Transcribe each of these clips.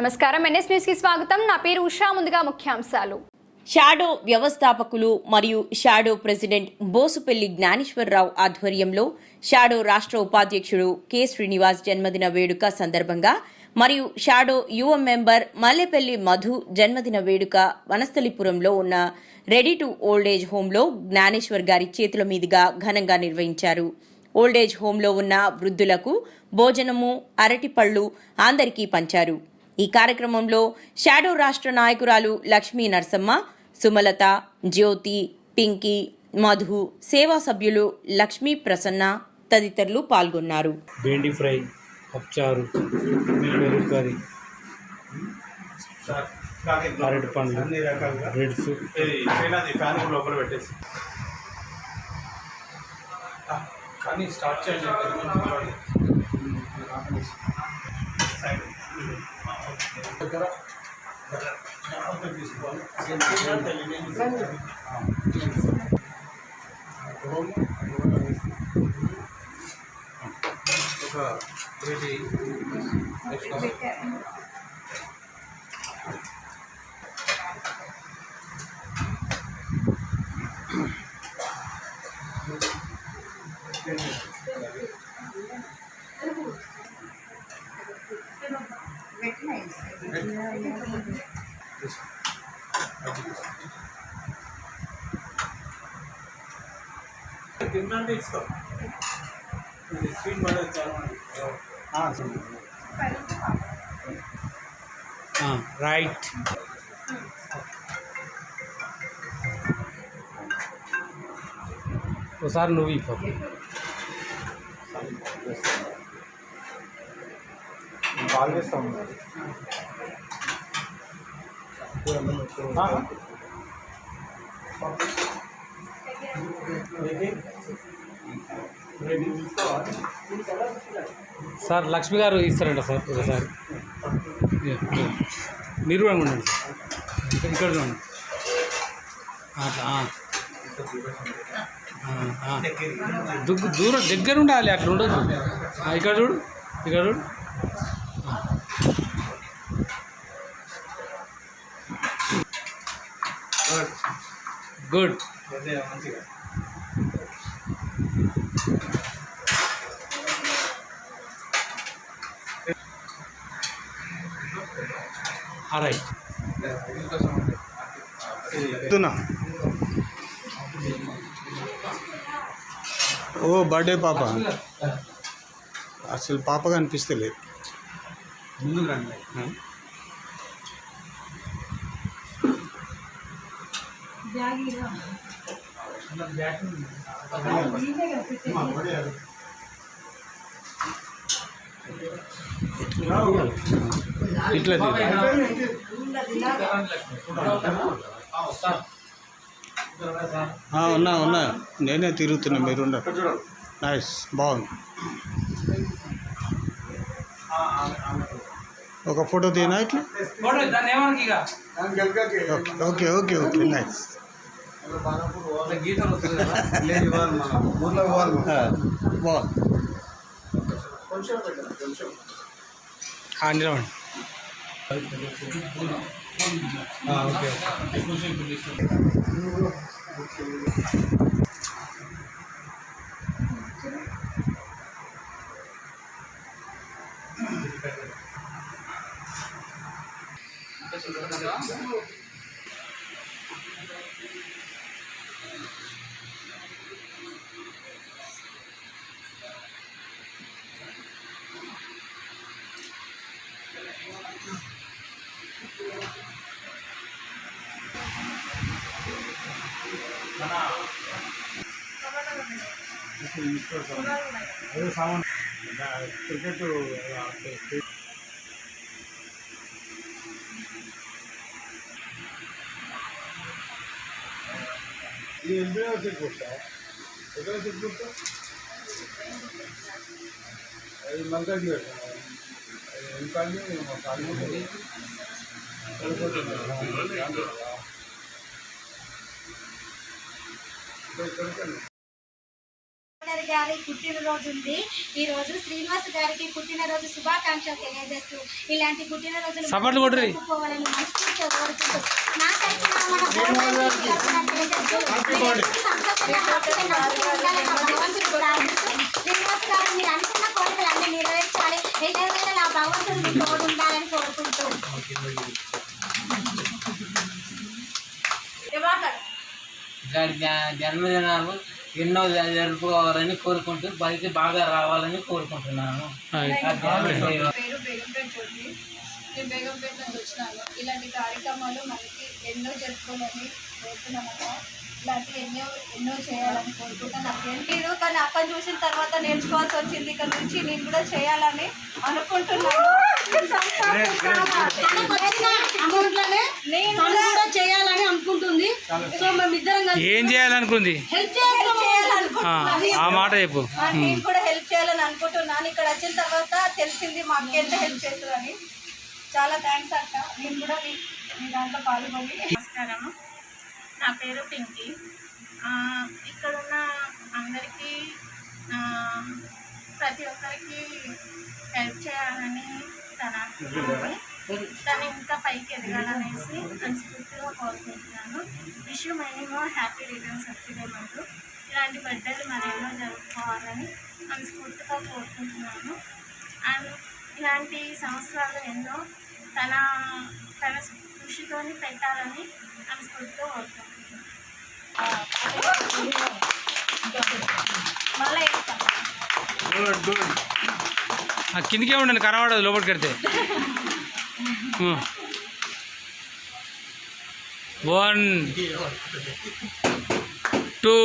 నమస్కారం. ఎన్ఎస్ న్యూస్కి స్వాగతం. నా పేరు ఉషా. ముందుగా ముఖ్యాంశాలు. షాడో వ్యవస్థాపకులు మరియు షాడో ప్రెసిడెంట్ బోసుపల్లి జ్ఞానేశ్వరరావు ఆధ్వర్యంలో షాడో రాష్ట్ర ఉపాధ్యక్షుడు కె. శ్రీనివాస్ జన్మదిన వేడుక సందర్భంగా మరియు షాడో యువ మెంబర్ మల్లెపల్లి మధు జన్మదిన వేడుక వనస్థలిపురంలో ఉన్న రెడీ టు ఓల్డేజ్ హోంలో జ్ఞానేశ్వర్ గారి చేతుల మీదుగా ఘనంగా నిర్వహించారు. ఓల్డేజ్ హోంలో ఉన్న వృద్ధులకు భోజనము అరటిపళ్ళు అందరికీ పంచారు. ఈ కార్యక్రమంలో షాడో రాష్ట్ర నాయకురాలు లక్ష్మీ నరసమ్మ సుమలత జ్యోతి పింకీ మధు సేవా సభ్యులు లక్ష్మీ ప్రసన్న తదితరులు పాల్గొన్నారు. బెండి ఫ్రై కర్రీ అరటి పండ్లు లోపల పెట్టేసి ఆ, కానీ స్టార్ట్ చేయండి. దగ్గర జాగ్రత్తగా తీసుకోవాలి ఒక త్రీ తిన్నాంటే ఇస్తాం ఇది స్వీట్ పడేది చాలా మంది రైట్ ఒకసారి నువ్వు ఇవ్వ కాల్ చేస్తాం సార్ లక్ష్మి గారు ఇస్తారంట సార్ ఒకసారి మీరు కూడా ఉండండి. సార్ ఇక్కడ చూడండి దుగ్గు దూరం దగ్గర ఉండాలి అట్లా ఉండదు ఇక్కడ చూడు ఇక్కడ చూడు. గుడ్. అదే మంచిగా రైట్ చెప్తున్నా ఓ బర్త్డే పాప అసలు పాప కనిపిస్తలేదు ముందుకు రండి ఇట్లా ఉన్నా ఉన్నా. నేనే తిరుగుతున్నా మీరు నైస్ బాగుంది. ఒక ఫోటో తీయనా ఇట్లా? Okay okay okay nice village ఇవ్వాలి మనం ఊర్లో ఇవ్వాలి మనం. బాగుంది కొంచెం పెట్టండి కొంచెం ఆ, నిలవండి ఓకే అదే సామాన్ క్రికెట్ ఇది ఎంత చెక్ కొట్టా ఎక్కడ చెక్ కొట్టా అది మల్కాజ్ పెట్టాను ఇంకా కాలి గవర్నర్ గారి పుట్టినరోజు ఉంది ఈ రోజు శ్రీనివాస్ గారికి పుట్టినరోజు శుభాకాంక్షలు తెలియజేస్తూ ఇలాంటి పుట్టినరోజులు కొట్టుర్రి. జరుపుకోవాలని మనస్ఫూర్తిగా కోరుకుంటూ శ్రీనివాస్ గారు మీరు అనుకున్న కోరికలన్నీ నెరవేర్చాలి. ఏదైనా నా భగవంతుడు మీకు తోడు ఉండాలని కోరుకుంటూ జన్మదినాలు ఎన్నో జరుపుకోవాలని కోరుకుంటూ బయట బాగా రావాలని కోరుకుంటున్నాను. నేను బేగంపేట నుంచి వచ్చినాను. ఇలాంటి కార్యక్రమాలు మనకి ఎన్నో జరుపుకోవాలని ఇలాంటి ఎన్నో ఎన్నో చేయాలని కోరుకుంటాను లేదు కానీ అక్కడ చూసిన తర్వాత నేర్చుకోవాల్సి వచ్చింది. ఇక్కడ నుంచి నేను కూడా చేయాలని అనుకుంటున్నాను. కూడా చేయాలని అనుకుంటుంది. సో మేమిద్దరం ఏం చేయాలనుకుంది? హెల్ప్ ఆ, మాట చెప్పు. నేను కూడా హెల్ప్ చేయాలని అనుకుంటున్నాను. ఇక్కడ వచ్చిన తర్వాత తెలిసింది మా అక్క ఎంత హెల్ప్ చేస్తుందని చాలా థ్యాంక్స్ అక్క. నేను కూడా మీ దాంట్లో పాల్గొని నమస్కారము నా పేరు పింకీ. ఇక్కడున్న అందరికీ ప్రతి ఒక్కరికి హెల్ప్ చేయాలని తన తను ఇంకా పైకి ఎదగాలనేసి మనస్ఫూర్తిగా కోరుకుంటున్నాను. Wish many happy returns of the day ఇలాంటి బర్త్డేలు మరెన్నో జరుపుకోవాలని మనస్ఫూర్తిగా కోరుకుంటున్నాను. అండ్ ఇలాంటి సంవత్సరాలు ఎన్నో తన తన కృషితోని పెట్టాలని మనస్ఫూర్తిగా కోరుకుంటున్నాను. కిందికే ఉండండి కనబడదు లోపలికి కడితే వన్ టూ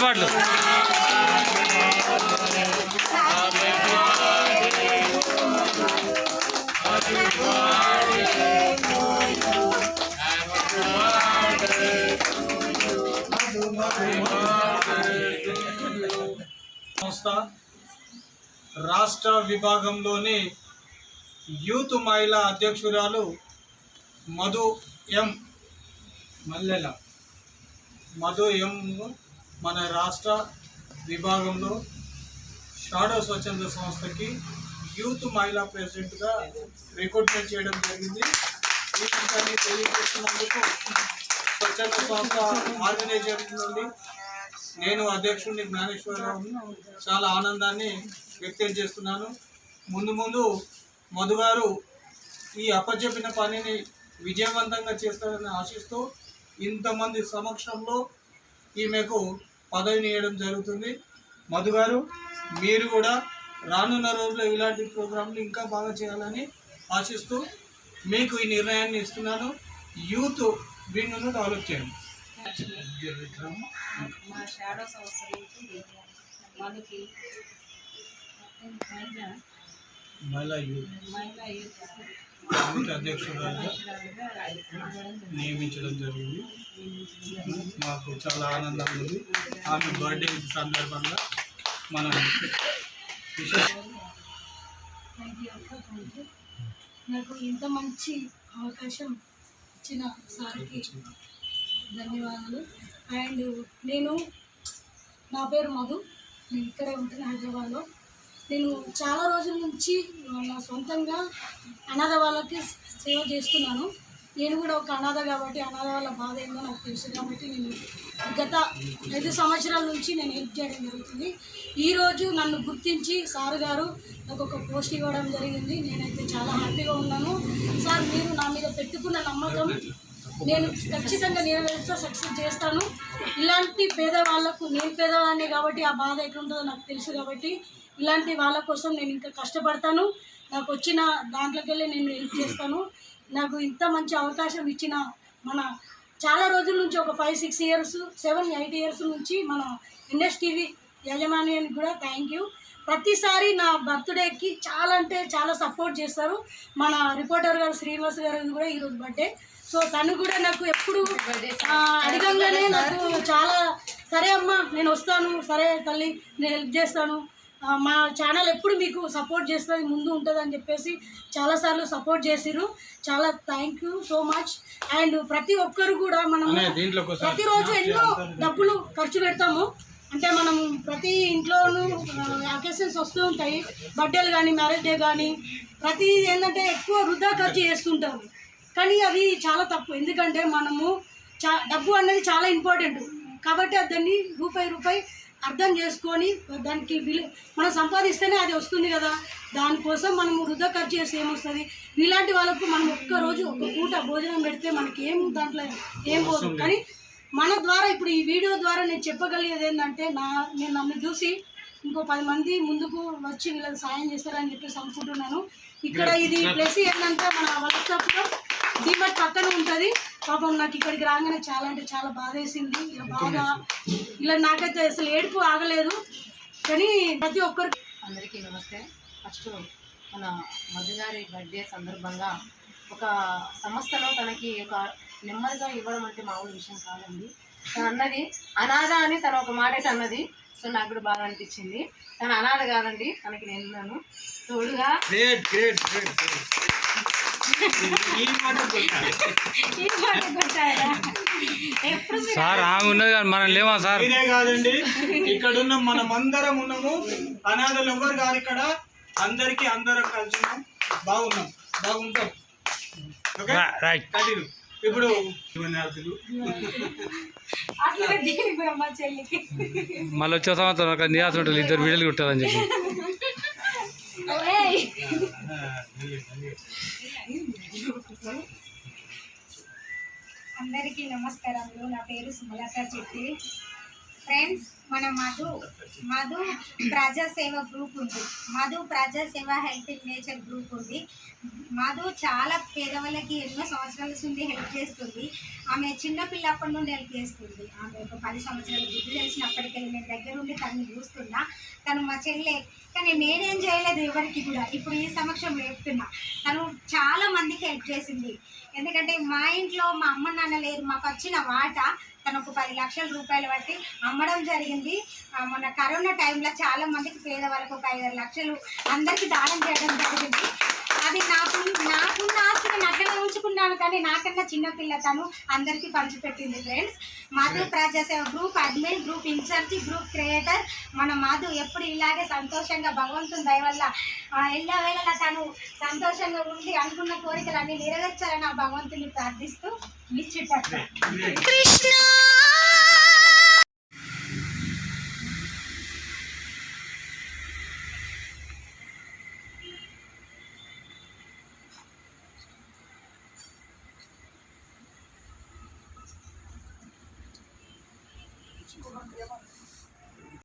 పాటలు రాష్ట్ర విభాగంలోని యూత్ మహిళా అధ్యక్షురాలు మధు ఎం మల్లెల. మధు ఎం మన రాష్ట్ర విభాగంలో షాడో స్వచ్ఛంద సంస్థకి యూత్ మహిళా ప్రెసిడెంట్గా రిక్రూట్మెంట్ చేయడం జరిగింది. ఈ విషయాన్ని తెలియజేస్తున్నందుకు స్వచ్ఛంద సంస్థ ఆర్గనైజర్ నుండి నేను అధ్యక్షుడిని జ్ఞానేశ్వరరావు చాలా ఆనందాన్ని వ్యక్తం చేస్తున్నాను. ముందు ముందు మధుగారు ఈ అప్పచెప్పిన పనిని విజయవంతంగా చేస్తారని ఆశిస్తూ ఇంతమంది సమక్షంలో ఈమెకు పదవిని ఇవ్వడం జరుగుతుంది. మధుగారు మీరు కూడా రానున్న రోజుల్లో ఇలాంటి ప్రోగ్రాంలు ఇంకా బాగా చేయాలని ఆశిస్తూ మీకు ఈ నిర్ణయాన్ని ఇస్తున్నాను. యూత్ వింగ్ను డెవలప్ చేయండి. మా షాడో సంస్థ మనకి మహిళా యూత్. అధ్యక్షురాలుగా నియమించడం జరిగింది. మాకు చాలా ఆనందం ఉంది. ఆమె బర్త్డే సందర్భంగా మనం విశేష నాకు ఇంత మంచి అవకాశం ఇచ్చిన సార్కి ధన్యవాదాలు. అండ్ నేను నా పేరు మధు. నేను ఇక్కడే ఉంటున్నా హైదరాబాద్లో. నేను చాలా రోజుల నుంచి నా సొంతంగా అనాథ వాళ్ళకి సేవ చేస్తున్నాను. నేను కూడా ఒక అనాథ కాబట్టి అనాథ వాళ్ళ బాధ ఏందో నాకు తెలుసు కాబట్టి నేను గత ఐదు సంవత్సరాల నుంచి నేను హెల్ప్ చేయడం జరుగుతుంది. ఈరోజు నన్ను గుర్తించి సార్ గారు నాకు ఒక పోస్ట్ ఇవ్వడం జరిగింది. నేనైతే చాలా హ్యాపీగా ఉన్నాను. సార్ మీరు నా మీద పెట్టుకున్న నమ్మకం నేను ఖచ్చితంగా నెరవేరుస్తా సక్సెస్ చేస్తాను. ఇలాంటి పేదవాళ్ళకు నేను పేదవాడిని కాబట్టి ఆ బాధ ఎట్లుంటుందో నాకు తెలుసు కాబట్టి ఇలాంటి వాళ్ళ కోసం నేను ఇంకా కష్టపడతాను. నాకు వచ్చిన దాంట్లోకి వెళ్ళి నేను హెల్ప్ చేస్తాను. నాకు ఇంత మంచి అవకాశం ఇచ్చిన మన చాలా రోజుల నుంచి ఒక five six years seven eight years నుంచి మన ఎన్ఎస్టీవీ యజమానియానికి కూడా థ్యాంక్ యూ ప్రతిసారి నా బర్త్డేకి చాలా అంటే చాలా సపోర్ట్ చేస్తారు. మన రిపోర్టర్ గారు శ్రీనివాస్ గారు కూడా ఈరోజు బర్త్డే సో తను కూడా నాకు ఎప్పుడు అడగంగానే నాకు చాలా సరే అమ్మా నేను వస్తాను. సరే తల్లి నేను హెల్ప్ చేస్తాను. మా ఛానల్ ఎప్పుడు మీకు సపోర్ట్ చేస్తుంది ముందు ఉంటుంది అని చెప్పేసి చాలాసార్లు సపోర్ట్ చేసిర్రు. చాలా thank you so much and ప్రతి ఒక్కరు కూడా మనం ప్రతిరోజు ఎన్నో డబ్బులు ఖర్చు పెడతాము. అంటే మనం ప్రతి ఇంట్లోనూ అకేషన్స్ వస్తూ ఉంటాయి. బర్త్డేలు కానీ మ్యారేజ్ డే కానీ ప్రతి ఏంటంటే ఎక్కువ వృధా ఖర్చు చేస్తుంటాము. కానీ అది చాలా తప్పు. ఎందుకంటే మనము చా డబ్బు అనేది చాలా ఇంపార్టెంట్ కాబట్టి దాన్ని రూపాయి రూపాయి అర్థం చేసుకొని దానికి విలు మనం సంపాదిస్తేనే అది వస్తుంది కదా. దానికోసం మనం వృధా ఖర్చు చేస్తే ఏమొస్తుంది? ఇలాంటి వాళ్ళకు మనం ఒక్క రోజు ఒక పూట భోజనం పెడితే మనకి ఏం దాంట్లో ఏం పోదు. కానీ మన ద్వారా ఇప్పుడు ఈ వీడియో ద్వారా నేను చెప్పగలిగేది ఏంటంటే నా నేను నన్ను చూసి ఇంకో పది మంది ముందుకు వచ్చి వీళ్ళకి సాయం చేస్తారని చెప్పేసి అనుకుంటున్నాను. ఇక్కడ ఇది ప్లస్ ఏంటంటే మన వాట్సాప్లో డిమార్ట్ పక్కన ఉంటుంది. పాపం నాకు ఇక్కడికి రాగానే చాలా అంటే చాలా బాధ వేసింది ఇలా బాగా ఇలా నాకైతే అసలు ఏడుపు ఆగలేదు. కానీ ప్రతి ఒక్కరు అందరికీ నమస్తే. ఫస్ట్ మన మధు గారి బర్త్డే సందర్భంగా ఒక సంస్థలో తనకి ఒక నెమ్మదిగా ఇవ్వడం అంటే మామూలు విషయం కాదండి. తను అన్నది అనాథ అని తను ఒక మాట అయితే అన్నది. సో నాకు కూడా బాగా అనిపించింది. తను అనాథ కాదండి. తనకి నేను తోడుగా సార్ ఆమె ఉన్నది కానీ మనం లేవా సార్? మీరే కాదండి ఇక్కడున్న మనమందరం ఉన్నాము. అనాథలు ఎవరు కాదు ఇక్కడ? అందరికి అందరం కలిసి ఉన్నాం. బాగున్నాం బాగుంటాం. ఓకే? రా- రైట్. కంటిన్యూ ఇప్పుడు మళ్ళీ వచ్చే సంవత్సరం అక్కడ నియాసం ఉంటుంది ఇద్దరు వీడియోలు కుట్టాలని చెప్పి! అందరికీ నమస్కారములు. నా పేరు సుమలత చెట్టి ఫ్రెండ్స్ మన మధు మధు ప్రజాసేవ గ్రూప్ ఉంది. మధు ప్రజాసేవ హెల్త్ ఇన్ నేచర్ గ్రూప్ ఉంది. మధు చాలా పేదవాళ్ళకి ఎన్నో సంవత్సరాల నుండి హెల్ప్ చేస్తుంది. ఆమె చిన్నపిల్లప్పటి నుండి హెల్ప్ చేస్తుంది. ఆమె ఒక పది సంవత్సరాలు గుర్తు తెలిసినప్పటికెళ్ళి నేను దగ్గర ఉండి తనని చూస్తున్నా. తను మా చెల్లె కానీ నేనేం చేయలేదు ఎవరికి కూడా. ఇప్పుడు ఈ సమక్షం చెప్తున్నా. తను చాలా మందికి హెల్ప్ చేసింది. ఎందుకంటే మా ఇంట్లో మా అమ్మ నాన్న లేరు మాకు వచ్చిన వాట తను ఒక పది లక్షల రూపాయలు బట్టి అమ్మడం జరిగింది. మొన్న కరోనా టైంలో చాలా మందికి పేదవాళ్ళకు ఒక ఐదారు లక్షలు అందరికీ దానం చేయడం జరిగింది. అది నాకు నాకున్న ఆస్తిని నగ్గన ఉంచుకున్నాను కానీ నాకన్నా చిన్నపిల్ల తను అందరికీ పంచిపెట్టింది friends Madhu Prajaseva group admin group incharge group creator మన మాధు ఎప్పుడు ఇలాగే సంతోషంగా భగవంతుని దయ వల్ల ఎల్లవేళలా తను సంతోషంగా ఉండి అనుకున్న కోరికలన్నీ నెరవేర్చాలని ఆ భగవంతుని ప్రార్థిస్తూ నిశ్చిత